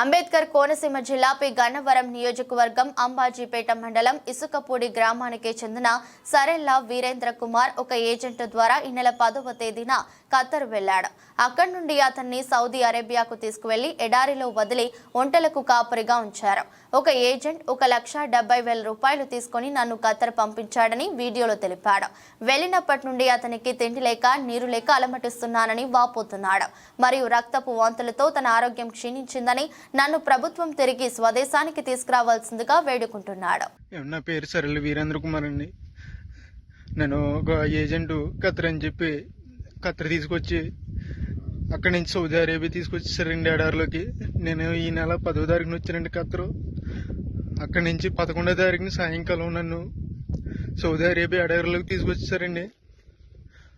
అంబేద్కర్ కోనసీమ జిల్లాపై గన్నవరం నియోజకవర్గం అంబాజీపేట మండలం ఇసుకపూడి గ్రామానికి చెందిన సరెల్లా వీరేంద్ర కుమార్ ఒక ఏజెంట్ ద్వారా ఈ నెల పదవ తేదీన ఖతర్ వెళ్ళాడు అక్కడి నుండి అతన్ని సౌదీ అరేబియాకు తీసుకువెళ్ళి ఎడారిలో వదిలి ఒంటలకు కాపరిగా ఉంచారు. ఒక ఏజెంట్ ఒక లక్ష డెబ్బై వేల రూపాయలు తీసుకొని నన్ను ఖతర్ పంపించాడని వీడియోలో తెలిపాడు. వెళ్ళినప్పటి నుండి అతనికి తిండి లేక నీరు లేక అలమటిస్తున్నానని వాపోతున్నాడు. మరియు రక్తపు వాంతులతో తన ఆరోగ్యం క్షీణించిందని నన్ను ప్రభుత్వం తిరిగి స్వదేశానికి తీసుకురావాల్సిందిగా వేడుకుంటున్నాడు. నా పేరు సరళ వీరేంద్ర కుమార్ అండి. నేను ఒక ఏజెంట్ ఖత్తర్ అని చెప్పి ఖత్తర్ తీసుకొచ్చి అక్కడి నుంచి సౌదీ అరేబియా తీసుకొచ్చేసారండి ఎడారిలోకి నేను ఈ నెల పదో తారీఖున వచ్చానండి ఖత్తరు అక్కడి నుంచి పదకొండో తారీఖున సాయంకాలం నన్ను సౌదీ అరేబియా ఎడారిలోకి తీసుకొచ్చేసారండి